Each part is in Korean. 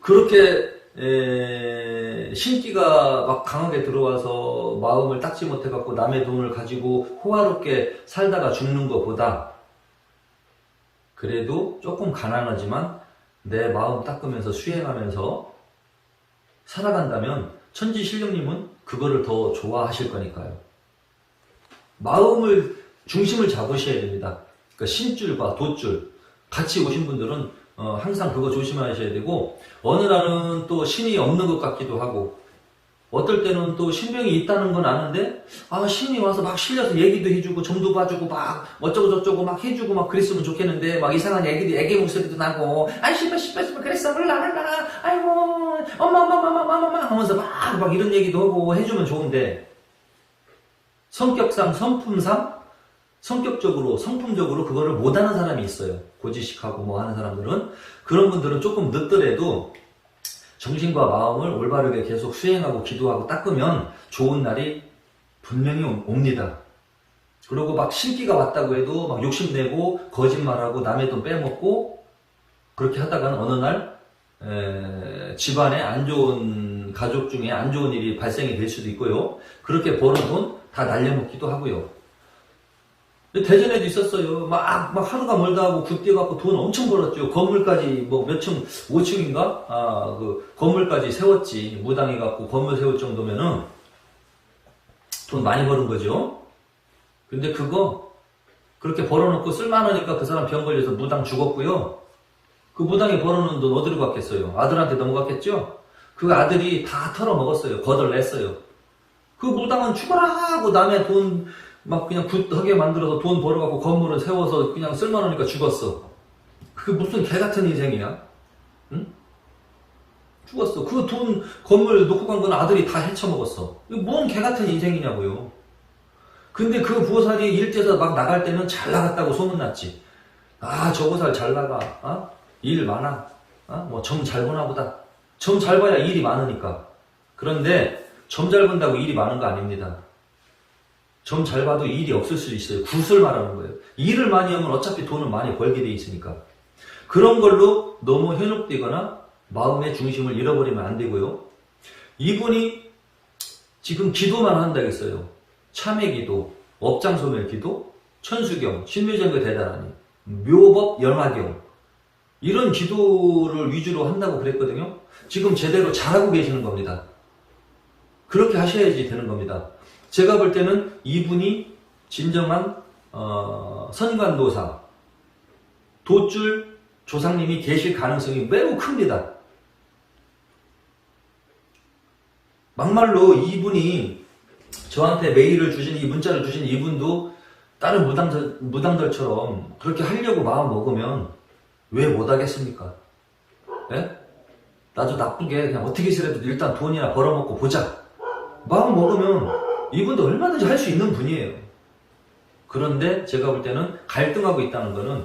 그렇게 에, 신기가 막 강하게 들어와서 마음을 닦지 못해갖고 남의 돈을 가지고 호화롭게 살다가 죽는 것보다 그래도 조금 가난하지만 내 마음 닦으면서 수행하면서 살아간다면 천지신령님은 그거를 더 좋아하실 거니까요. 마음을 중심을 잡으셔야 됩니다. 그러니까 신줄과 돛줄 같이 오신 분들은 어, 항상 그거 조심하셔야 되고 어느 날은 또 신이 없는 것 같기도 하고 어떨 때는 또 신병이 있다는 건 아는데 아 신이 와서 막 실려서 얘기도 해주고 점도 봐주고 막 어쩌고 저쩌고 막 해주고 막 그랬으면 좋겠는데 막 이상한 애기들 애기 목소리도 나고 아이 씨발 씨발 씨발 그랬어. 몰라 몰라 아이고 엄마 엄마 엄마 엄마 엄마 하면서 막, 막 이런 얘기도 하고 해주면 좋은데 성격상 성품상 성격적으로 성품적으로 그거를 못하는 사람이 있어요 고지식하고 뭐 하는 사람들은 그런 분들은 조금 늦더라도 정신과 마음을 올바르게 계속 수행하고 기도하고 닦으면 좋은 날이 분명히 오- 옵니다. 그리고 막 신기가 왔다고 해도 막 욕심내고 거짓말하고 남의 돈 빼먹고 그렇게 하다가는 어느 날 에, 집안에 안 좋은 가족 중에 안 좋은 일이 발생이 될 수도 있고요. 그렇게 버는 돈다 날려먹기도 하고요. 대전에도 있었어요. 막, 막 하루가 멀다 하고 굿뛰어 갖고 돈 엄청 벌었죠. 건물까지 뭐 몇 층, 5층인가? 아, 그 건물까지 세웠지. 무당해 갖고 건물 세울 정도면은 돈 많이 버는 거죠. 근데 그거 그렇게 벌어놓고 쓸만하니까 그 사람 병 걸려서 무당 죽었고요. 그 무당이 벌어놓은 돈 어디로 갔겠어요? 아들한테 넘어갔겠죠? 그 아들이 다 털어먹었어요. 거덜냈어요. 그 무당은 죽어라 하고 남의 돈 막 그냥 굿하게 만들어서 돈 벌어갖고 건물을 세워서 그냥 쓸만하니까 죽었어. 그게 무슨 개 같은 인생이야? 응? 죽었어. 그 돈 건물 놓고 간 건 아들이 다 헤쳐먹었어. 이거 뭔개 같은 인생이냐고요. 근데 그 보살이 일제에서 막 나갈 때는 잘 나갔다고 소문났지. 아, 저 보살 잘 나가. 어? 일 많아. 어? 뭐, 점 잘 보나 보다. 점 잘 봐야 일이 많으니까. 그런데, 점 잘 본다고 일이 많은 거 아닙니다. 점 잘 봐도 일이 없을 수 있어요. 굿을 말하는 거예요. 일을 많이 하면 어차피 돈을 많이 벌게 돼 있으니까. 그런 걸로 너무 현혹되거나 마음의 중심을 잃어버리면 안 되고요. 이분이 지금 기도만 한다겠어요. 참회 기도, 업장소멸 기도, 천수경, 신묘정교 대단하니, 묘법 연화경, 이런 기도를 위주로 한다고 그랬거든요. 지금 제대로 잘하고 계시는 겁니다. 그렇게 하셔야지 되는 겁니다. 제가 볼 때는 이분이 진정한 어, 선관도사, 돛줄 조상님이 계실 가능성이 매우 큽니다. 막말로 이분이 저한테 메일을 주신 이 문자를 주신 이분도 다른 무당들, 무당들처럼 그렇게 하려고 마음 먹으면 왜 못하겠습니까? 예? 나도 나쁘게 그냥 어떻게 해서라도 일단 돈이나 벌어먹고 보자. 마음 먹으면 이분도 얼마든지 할 수 있는 분이에요. 그런데 제가 볼 때는 갈등하고 있다는 거는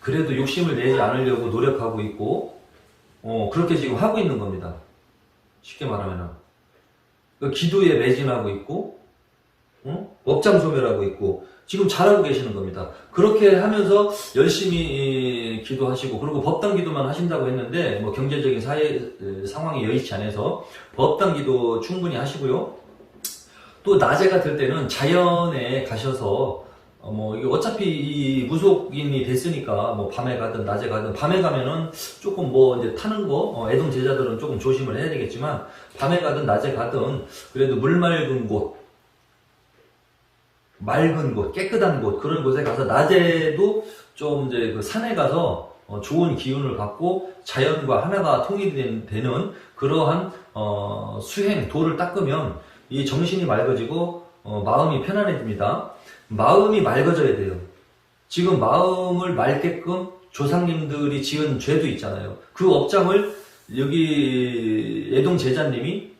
그래도 욕심을 내지 않으려고 노력하고 있고, 어, 그렇게 지금 하고 있는 겁니다. 쉽게 말하면은. 그 기도에 매진하고 있고, 어? 업장 소멸하고 있고, 지금 잘하고 계시는 겁니다. 그렇게 하면서 열심히 기도하시고, 그리고 법당 기도만 하신다고 했는데, 뭐 경제적인 사회, 에, 상황이 여의치 않아서 법당 기도 충분히 하시고요. 또 낮에가 될 때는 자연에 가셔서 어, 뭐 어차피 이 무속인이 됐으니까 뭐 밤에 가든 낮에 가든 밤에 가면은 조금 뭐 이제 타는 거 어, 애동 제자들은 조금 조심을 해야 되겠지만 밤에 가든 낮에 가든 그래도 물 맑은 곳 맑은 곳 깨끗한 곳 그런 곳에 가서 낮에도 좀 이제 그 산에 가서 어, 좋은 기운을 받고 자연과 하나가 통일되는 되는 그러한 어, 수행 도를 닦으면 이 정신이 맑아지고 어, 마음이 편안해집니다. 마음이 맑아져야 돼요. 지금 마음을 맑게끔 조상님들이 지은 죄도 있잖아요. 그 업장을 여기 애동 제자님이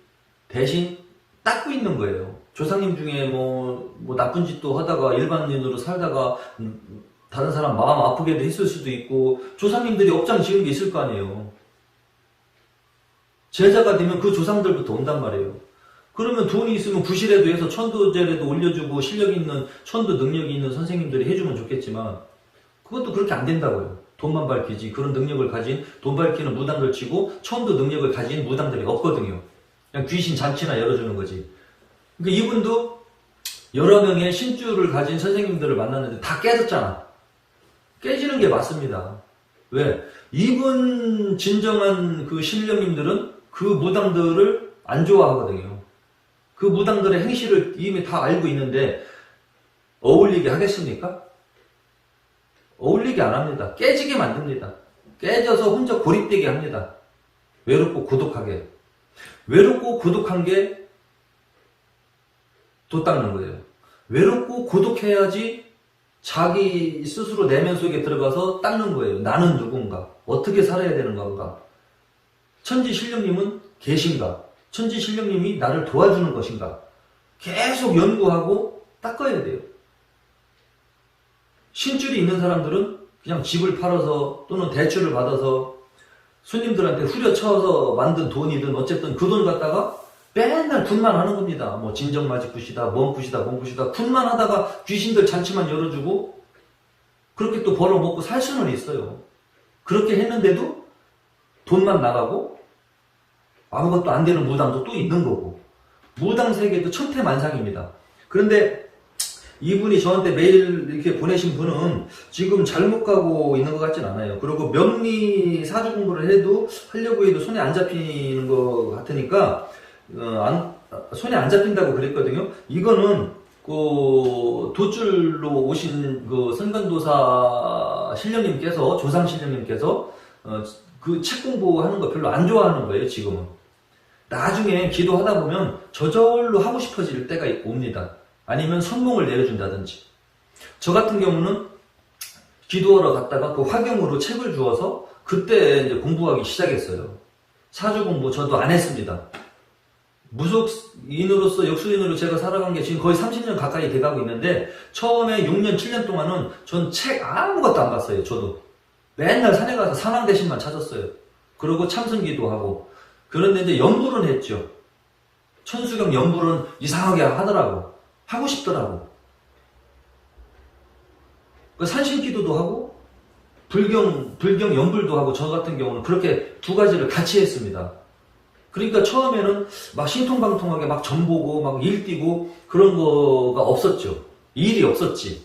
대신 닦고 있는 거예요. 조상님 중에 뭐, 뭐 나쁜 짓도 하다가 일반인으로 살다가 음, 다른 사람 마음 아프게도 했을 수도 있고 조상님들이 업장 지은 게 있을 거 아니에요. 제자가 되면 그 조상들부터 온단 말이에요. 그러면 돈이 있으면 부실에도 해서 천도제라도 올려주고 실력 있는 천도 능력이 있는 선생님들이 해주면 좋겠지만 그것도 그렇게 안 된다고요. 돈만 밝히지 그런 능력을 가진 돈 밝히는 무당들 치고 처음도 능력을 가진 무당들이 없거든요. 그냥 귀신 잔치나 열어주는 거지. 그러니까 이분도 여러 명의 신주를 가진 선생님들을 만났는데 다 깨졌잖아. 깨지는 게 맞습니다. 왜? 이분 진정한 그 신령님들은 그 무당들을 안 좋아하거든요. 그 무당들의 행실을 이미 다 알고 있는데 어울리게 하겠습니까? 어울리게 안 합니다. 깨지게 만듭니다. 깨져서 혼자 고립되게 합니다. 외롭고 고독하게. 외롭고 고독한 게도 닦는 거예요. 외롭고 고독해야지 자기 스스로 내면 속에 들어가서 닦는 거예요. 나는 누군가? 어떻게 살아야 되는 건가? 천지 신령님은 계신가? 천지 신령님이 나를 도와주는 것인가? 계속 연구하고 닦아야 돼요. 신줄이 있는 사람들은 그냥 집을 팔아서 또는 대출을 받아서 손님들한테 후려쳐서 만든 돈이든 어쨌든 그 돈 갖다가 맨날 굿만 하는 겁니다. 뭐 진정마지 굿이다, 뭔 굿이다, 뭔 굿이다. 굿만 하다가 귀신들 잔치만 열어주고 그렇게 또 벌어먹고 살 수는 있어요. 그렇게 했는데도 돈만 나가고 아무것도 안 되는 무당도 또 있는 거고 무당 세계도 천태만상입니다. 그런데 이분이 저한테 메일 이렇게 보내신 분은 지금 잘못 가고 있는 것 같진 않아요. 그리고 명리 사주 공부를 해도 하려고 해도 손에 안 잡히는 것 같으니까 어, 안, 손에 안 잡힌다고 그랬거든요. 이거는 그 도줄로 오신 그 선관도사 신령님께서 조상 신령님께서 어, 그책 공부하는 거 별로 안 좋아하는 거예요. 지금은 나중에 기도하다 보면 저절로 하고 싶어질 때가 옵니다. 아니면 선몽을 내려준다든지. 저 같은 경우는 기도하러 갔다가 그 화경으로 책을 주어서 그때 이제 공부하기 시작했어요. 사주 공부 저도 안 했습니다. 무속인으로서 역수인으로 제가 살아간 게 지금 거의 30년 가까이 돼가고 있는데 처음에 6년, 7년 동안은 전 책 아무것도 안 봤어요. 저도. 맨날 산에 가서 상황 대신만 찾았어요. 그리고 참선기도 하고. 그런데 이제 연불은 했죠. 천수경 연불은 이상하게 하더라고. 하고 싶더라고. 그 산신 기도도 하고 불경 불경 연불도 하고 저 같은 경우는 그렇게 두 가지를 같이 했습니다. 그러니까 처음에는 막 신통방통하게 막 전보고 막 일 뛰고 그런 거가 없었죠. 일이 없었지.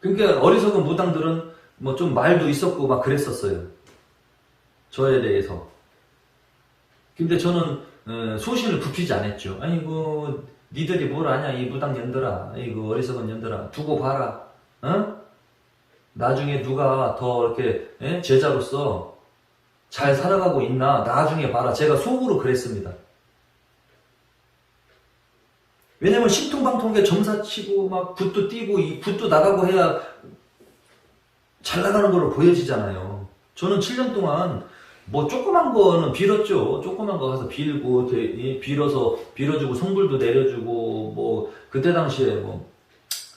그러니까 어리석은 무당들은 뭐 좀 말도 있었고 막 그랬었어요. 저에 대해서. 근데 저는 어, 소신을 굽히지 않았죠. 아이고 니들이 뭘 아냐 이 무당 년들아 이거 어리석은 년들아 두고 봐라 어? 나중에 누가 더 이렇게 예? 제자로서 잘 살아가고 있나 나중에 봐라 제가 속으로 그랬습니다 왜냐면 신통방통하게 점사치고 막 붓도 띄고 이 붓도 나가고 해야 잘 나가는 걸로 보여지잖아요 저는 7년 동안 뭐 조그만 거는 빌었죠. 조그만 거 가서 빌고 빌어서 빌어주고 성불도 내려주고 뭐 그때 당시에 뭐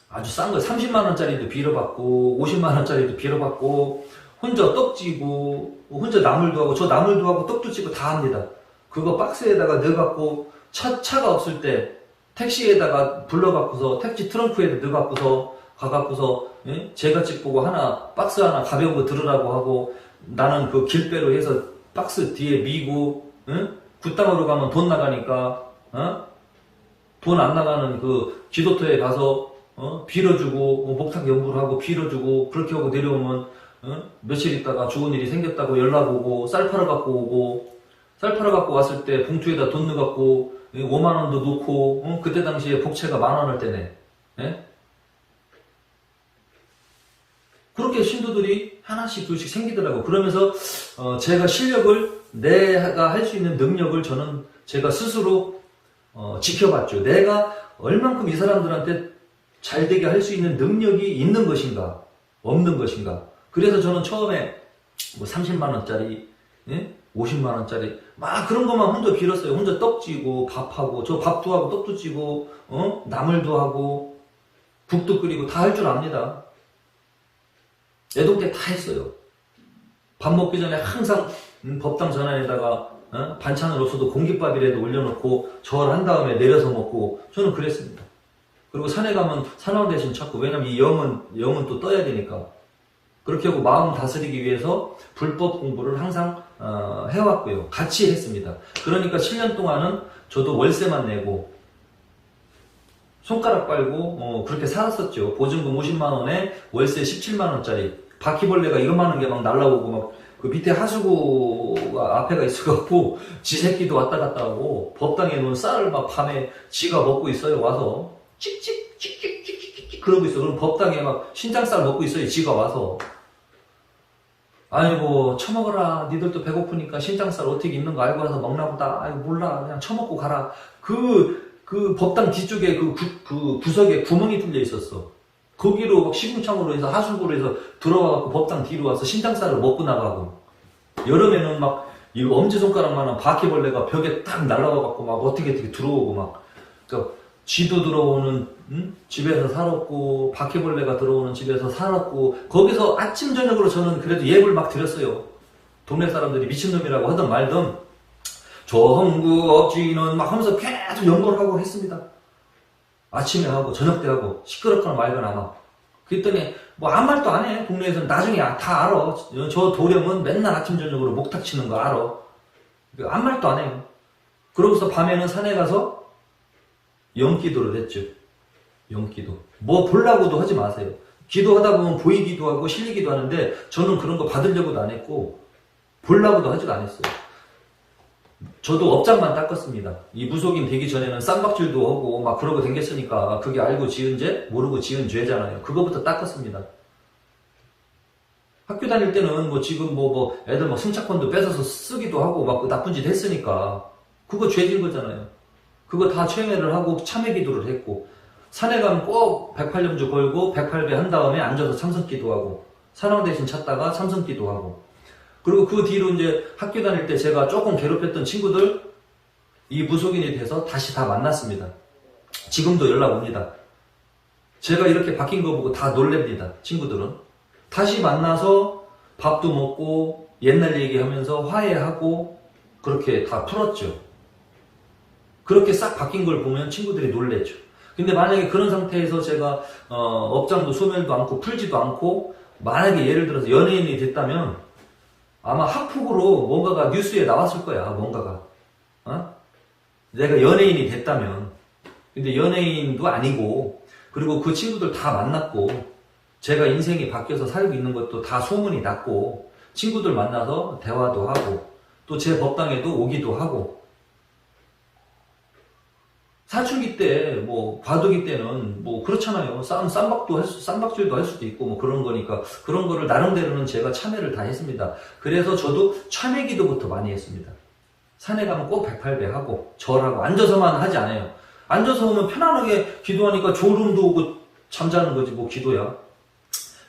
아주 싼 거 30만 원짜리도 빌어받고 50만 원짜리도 빌어받고 혼자 떡지고 혼자 나물도 하고 저 나물도 하고 떡도 찌고 다 합니다. 그거 박스에다가 넣어갖고 차 차가 없을 때 택시에다가 불러갖고서 택시 트렁크에다 넣어갖고서 가갖고서 예? 제가 집 보고 하나 박스 하나 가벼운 거 들으라고 하고 나는 그 길배로 해서 박스 뒤에 미고 응? 굿땅으로 가면 돈 나가니까 어? 돈안 나가는 그 기도터에 가서 어? 빌어주고 뭐 목탁 연구를 하고 빌어주고 그렇게 하고 내려오면 어? 며칠 있다가 좋은 일이 생겼다고 연락 오고 쌀 팔아 갖고 오고 쌀 팔아 갖고 왔을 때 봉투에다 돈 넣어 갖고 5만 원도 놓고 어? 그때 당시에 복채가 만 원을 때네 예? 그렇게 신도들이 하나씩 둘씩 생기더라고. 그러면서 어, 제가 실력을 내가 할 수 있는 능력을 저는 제가 스스로 어, 지켜봤죠. 내가 얼만큼 이 사람들한테 잘 되게 할 수 있는 능력이 있는 것인가, 없는 것인가. 그래서 저는 처음에 뭐 30만 원짜리, 예? 50만 원짜리 막 그런 것만 혼자 빌었어요. 혼자 떡지고 밥하고 저 밥도 하고 떡도 찌고 어? 나물도 하고 국도 끓이고 다 할 줄 압니다. 애동 때다 했어요. 밥 먹기 전에 항상 음, 법당 전환에다가 어? 반찬으로서도 공깃밥이라도 올려놓고 절한 다음에 내려서 먹고 저는 그랬습니다. 그리고 산에 가면 산왕 대신 찾고 왜냐면 이 영은 영은 또 떠야 되니까 그렇게 하고 마음 다스리기 위해서 불법 공부를 항상 어, 해왔고요. 같이 했습니다. 그러니까 7년 동안은 저도 월세만 내고 손가락 빨고 어, 그렇게 살았었죠. 보증금 50만 원에 월세 17만 원짜리 바퀴벌레가 이것만한 게 막 날라오고 막 그 밑에 하수구가 앞에가 있어갖고 지 새끼도 왔다 갔다 하고 법당에 놓은 쌀을 막 밤에 지가 먹고 있어요. 와서 찍찍 찍찍 찍찍 그러고 있어. 그럼 법당에 막 신장쌀 먹고 있어요. 지가 와서 아이고 처먹어라 니들도 배고프니까 신장쌀 어떻게 있는 거 알고 와서 먹나 보다 아이고 몰라 그냥 처먹고 가라 그, 그 법당 뒤쪽에 그, 구, 그 구석에 구멍이 뚫려 있었어. 거기로 막 시궁창으로 해서 하수구로 해서 들어와갖고 법당 뒤로 와서 신장쌀을 먹고 나가고. 여름에는 막 이 엄지손가락만한 바퀴벌레가 벽에 딱 날라와갖고 막 어떻게 어떻게 들어오고 막. 그러니까 쥐도 들어오는 응? 집에서 살았고 바퀴벌레가 들어오는 집에서 살았고. 거기서 아침 저녁으로 저는 그래도 예불 막 드렸어요. 동네 사람들이 미친놈이라고 하든 말든 조흥구 억지는 막 하면서 계속 연구를 하고 했습니다. 아침에 하고 저녁 때 하고 시끄럽거나 말거나 막 그랬더니 뭐 아무 말도 안 해. 동네에서는 나중에 다 알아. 저 도령은 맨날 아침 저녁으로 목탁 치는 거 알아. 아무 말도 안 해요. 그러고서 밤에는 산에 가서 영기도를 했죠. 영기도. 뭐 보려고도 하지 마세요. 기도하다 보면 보이기도 하고 실리기도 하는데 저는 그런 거 받으려고도 안 했고 보려고도 하지도 않았어요. 저도 업장만 닦았습니다. 이 무속인 되기 전에는 쌈박질도 하고 막 그러고 댕겼으니까 그게 알고 지은 죄, 모르고 지은 죄잖아요. 그거부터 닦았습니다. 학교 다닐 때는 뭐 지금 뭐, 뭐 애들 뭐 승차권도 뺏어서 쓰기도 하고 막 나쁜 짓 했으니까 그거 죄진 거잖아요. 그거 다 최매를 하고 참회 기도를 했고 산에 가면 꼭 108년주 걸고 108배 한 다음에 앉아서 참선 기도하고 사랑 대신 찾다가 참선 기도하고 그리고 그 뒤로 이제 학교 다닐 때 제가 조금 괴롭혔던 친구들 이 무속인이 돼서 다시 다 만났습니다. 지금도 연락 옵니다. 제가 이렇게 바뀐 거 보고 다 놀랍니다. 친구들은. 다시 만나서 밥도 먹고 옛날 얘기하면서 화해하고 그렇게 다 풀었죠. 그렇게 싹 바뀐 걸 보면 친구들이 놀랬죠. 근데 만약에 그런 상태에서 제가 어, 업장도 소멸도 않고 풀지도 않고 만약에 예를 들어서 연예인이 됐다면 아마 학폭으로 뭔가가 뉴스에 나왔을 거야 뭔가가 어? 내가 연예인이 됐다면 근데 연예인도 아니고 그리고 그 친구들 다 만났고 제가 인생이 바뀌어서 살고 있는 것도 다 소문이 났고 친구들 만나서 대화도 하고 또 제 법당에도 오기도 하고 사춘기 때, 뭐, 과도기 때는, 뭐, 그렇잖아요. 쌈, 쌈박도 할 수, 쌈박질도 할 수도 있고, 뭐, 그런 거니까, 그런 거를 나름대로는 제가 참여를 다 했습니다. 그래서 저도 참회 기도부터 많이 했습니다. 산에 가면 꼭 108배 하고, 절하고, 앉아서만 하지 않아요. 앉아서 오면 편안하게 기도하니까 졸음도 오고, 잠자는 거지, 뭐, 기도야.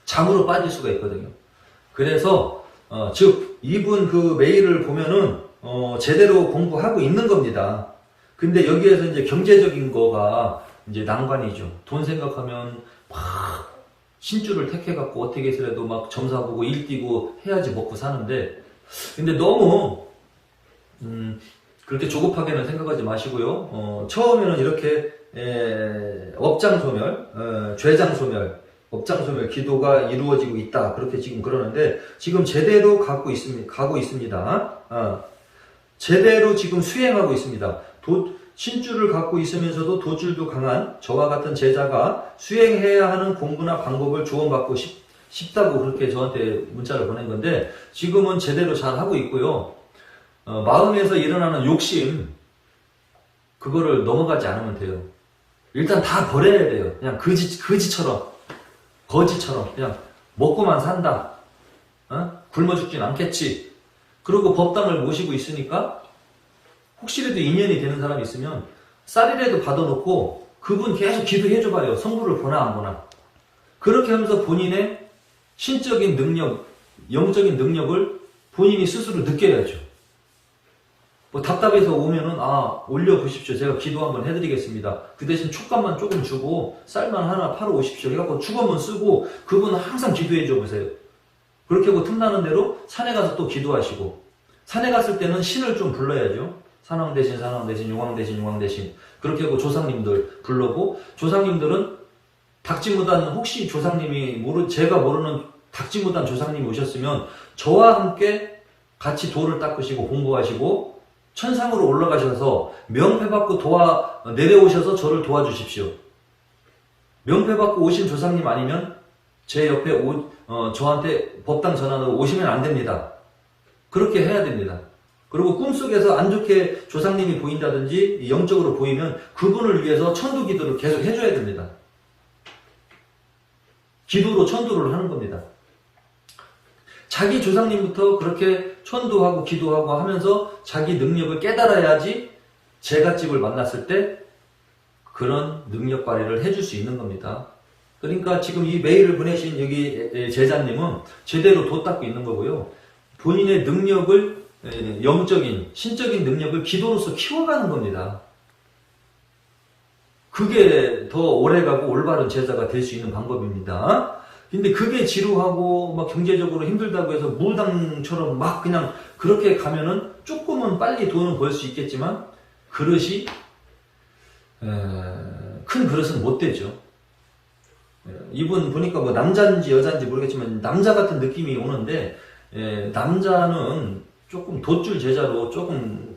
잠으로 빠질 수가 있거든요. 그래서, 어, 즉, 이분 그 메일을 보면은, 어, 제대로 공부하고 있는 겁니다. 근데 여기에서 이제 경제적인 거가 이제 난관이죠. 돈 생각하면 막 신주를 택해갖고 어떻게 해서라도 막 점사 보고 일 뛰고 해야지 먹고 사는데 근데 너무 음 그렇게 조급하게는 생각하지 마시고요. 어 처음에는 이렇게 에, 업장 소멸, 어, 죄장 소멸, 업장 소멸 기도가 이루어지고 있다 그렇게 지금 그러는데 지금 제대로 갖고 있습니다. 가고 있습니다. 어, 제대로 지금 수행하고 있습니다. 도, 신주를 갖고 있으면서도 도줄도 강한 저와 같은 제자가 수행해야 하는 공부나 방법을 조언받고 싶, 싶다고 그렇게 저한테 문자를 보낸 건데 지금은 제대로 잘 하고 있고요. 어, 마음에서 일어나는 욕심 그거를 넘어가지 않으면 돼요. 일단 다 버려야 돼요. 그냥 거지 거지처럼 거지처럼 그냥 먹고만 산다. 어? 굶어 죽진 않겠지. 그리고 법당을 모시고 있으니까 혹시라도 인연이 되는 사람이 있으면 쌀이라도 받아놓고 그분 계속 기도해줘봐요. 성부를 보나 안 보나. 그렇게 하면서 본인의 신적인 능력, 영적인 능력을 본인이 스스로 느껴야죠. 뭐 답답해서 오면은 아 올려보십시오. 제가 기도 한번 해드리겠습니다. 그 대신 촉감만 조금 주고 쌀만 하나 팔아 오십시오. 해갖고 축원문 쓰고 그분 항상 기도해줘 보세요. 그렇게 하고 틈나는 대로 산에 가서 또 기도하시고 산에 갔을 때는 신을 좀 불러야죠. 산왕 대신 산왕 대신 용왕 대신 용왕 대신 그렇게 하고 조상님들 불러고 조상님들은 닥지무단 혹시 조상님이 모르 제가 모르는 닥지무단 조상님이 오셨으면 저와 함께 같이 도를 닦으시고 공부하시고 천상으로 올라가셔서 명패 받고 도와 내려오셔서 저를 도와주십시오. 명패 받고 오신 조상님 아니면 제 옆에 오- 어, 저한테 법당 전환으로 오시면 안 됩니다. 그렇게 해야 됩니다. 그리고 꿈속에서 안 좋게 조상님이 보인다든지 영적으로 보이면 그분을 위해서 천도 기도를 계속 해줘야 됩니다. 기도로 천도를 하는 겁니다. 자기 조상님부터 그렇게 천도하고 기도하고 하면서 자기 능력을 깨달아야지 제갓집을 만났을 때 그런 능력 발휘를 해줄 수 있는 겁니다. 그러니까 지금 이 메일을 보내신 여기 제자님은 제대로 도 닦고 있는 거고요. 본인의 능력을 에, 영적인 신적인 능력을 기도로서 키워가는 겁니다. 그게 더 오래가고 올바른 제자가 될 수 있는 방법입니다. 근데 그게 지루하고 막 경제적으로 힘들다고 해서 무당처럼 막 그냥 그렇게 가면은 조금은 빨리 돈을 벌 수 있겠지만 그릇이 에, 큰 그릇은 못 되죠. 에, 이분 보니까 뭐 남자인지 여자인지 모르겠지만 남자 같은 느낌이 오는데 에, 남자는 조금 돛줄 제자로 조금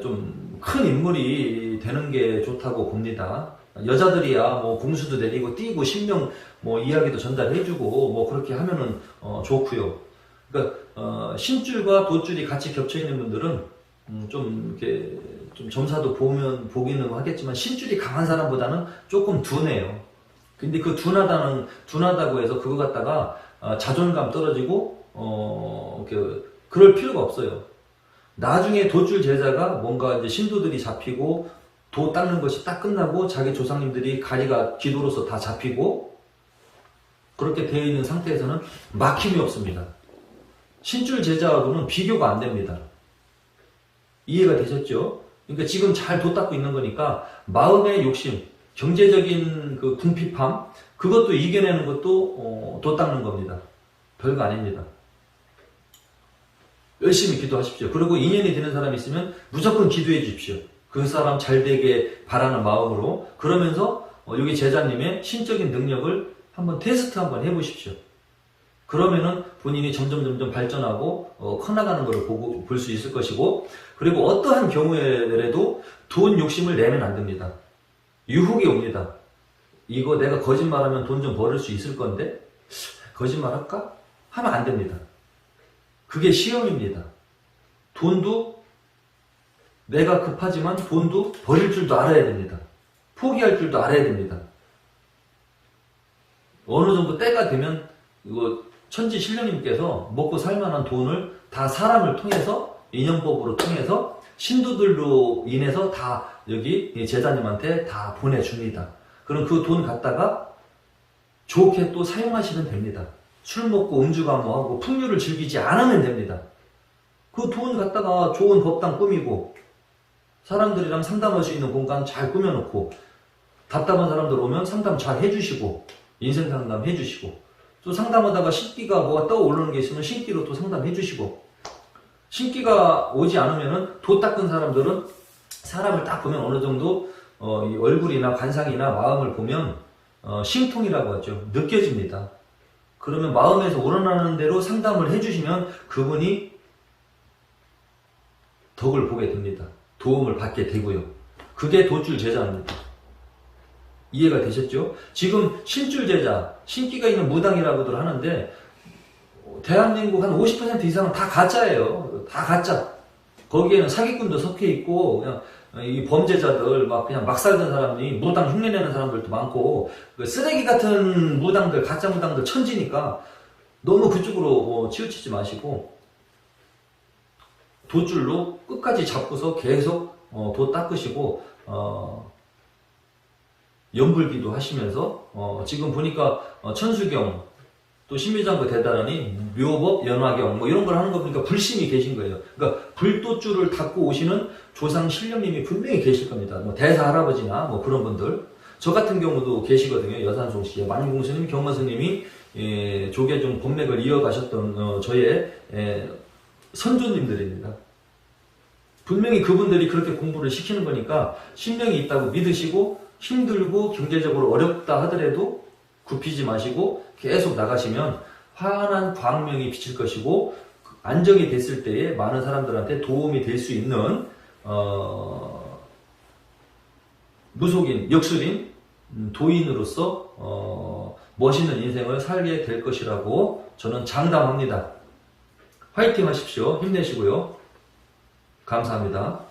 좀 큰 인물이 되는 게 좋다고 봅니다. 여자들이야 뭐 공수도 내리고 뛰고 신명 뭐 이야기도 전달해주고 뭐 그렇게 하면은 어, 좋고요. 그러니까 어, 신줄과 돛줄이 같이 겹쳐 있는 분들은 음, 좀 이렇게 좀 점사도 보면 보기는 하겠지만 신줄이 강한 사람보다는 조금 둔해요. 근데 그 둔하다는 둔하다고 해서 그거 갖다가 어, 자존감 떨어지고 어, 그 그럴 필요가 없어요. 나중에 돛줄 제자가 뭔가 이제 신도들이 잡히고 도 닦는 것이 딱 끝나고 자기 조상님들이 가리가 기도로서 다 잡히고 그렇게 되어 있는 상태에서는 막힘이 없습니다. 신줄 제자하고는 비교가 안 됩니다. 이해가 되셨죠? 그러니까 지금 잘 도 닦고 있는 거니까 마음의 욕심, 경제적인 그 궁핍함, 그것도 이겨내는 것도 어, 도 닦는 겁니다. 별거 아닙니다. 열심히 기도하십시오. 그리고 인연이 되는 사람이 있으면 무조건 기도해 주십시오. 그 사람 잘 되게 바라는 마음으로 그러면서 어, 여기 제자님의 신적인 능력을 한번 테스트 한번 해보십시오. 그러면은 본인이 점점 점점 발전하고 어, 커나가는 것을 보고 볼 수 있을 것이고 그리고 어떠한 경우에라도 돈 욕심을 내면 안 됩니다. 유혹이 옵니다. 이거 내가 거짓말하면 돈 좀 벌을 수 있을 건데 거짓말할까? 하면 안 됩니다. 그게 시험입니다. 돈도 내가 급하지만 돈도 버릴 줄도 알아야 됩니다. 포기할 줄도 알아야 됩니다. 어느 정도 때가 되면 이거 천지 신령님께서 먹고 살만한 돈을 다 사람을 통해서 인연법으로 통해서 신도들로 인해서 다 여기 제자님한테 다 보내줍니다. 그럼 그 돈 갖다가 좋게 또 사용하시면 됩니다. 술 먹고 음주 감모하고 풍류를 즐기지 않으면 됩니다. 그 돈 갖다가 좋은 법당 꾸미고 사람들이랑 상담할 수 있는 공간 잘 꾸며놓고 답답한 사람들 오면 상담 잘 해주시고 인생 상담 해주시고 또 상담하다가 신기가 뭐가 떠오르는 게 있으면 신기로 또 상담해 주시고 신기가 오지 않으면은 도 닦은 사람들은 사람을 딱 보면 어느 정도 어, 이 얼굴이나 관상이나 마음을 보면 어, 심통이라고 하죠 느껴집니다. 그러면 마음에서 우러나는 대로 상담을 해주시면 그분이 덕을 보게 됩니다. 도움을 받게 되고요. 그게 도줄 제자입니다. 이해가 되셨죠? 지금 신줄 제자, 신기가 있는 무당이라고들 하는데 대한민국 한 50% 이상은 다 가짜예요. 다 가짜. 거기에는 사기꾼도 섞여 있고 그냥 이 범죄자들 막 그냥 막 살던 사람이 무당 흉내내는 사람들도 많고 그 쓰레기 같은 무당들 가짜 무당들 천지니까 너무 그쪽으로 뭐 치우치지 마시고 도줄로 끝까지 잡고서 계속 어, 도 닦으시고 어, 연불기도 하시면서 어, 지금 보니까 어, 천수경 또 신미장구 대단하니 묘법 연화경 뭐 이런 걸 하는 거 보니까 불신이 계신 거예요. 그러니까 불도줄을 닦고 오시는 조상 신령님이 분명히 계실 겁니다. 뭐 대사 할아버지나 뭐 그런 분들 저 같은 경우도 계시거든요. 여산송 씨의 만공스님, 경마스님이 예, 조계종 본맥을 이어가셨던 어, 저의 예, 선조님들입니다. 분명히 그분들이 그렇게 공부를 시키는 거니까 신명이 있다고 믿으시고 힘들고 경제적으로 어렵다 하더라도 굽히지 마시고 계속 나가시면 환한 광명이 비칠 것이고 안정이 됐을 때에 많은 사람들한테 도움이 될 수 있는 어, 무속인, 역술인, 음, 도인으로서 어, 멋있는 인생을 살게 될 것이라고 저는 장담합니다. 화이팅 하십시오. 힘내시고요. 감사합니다.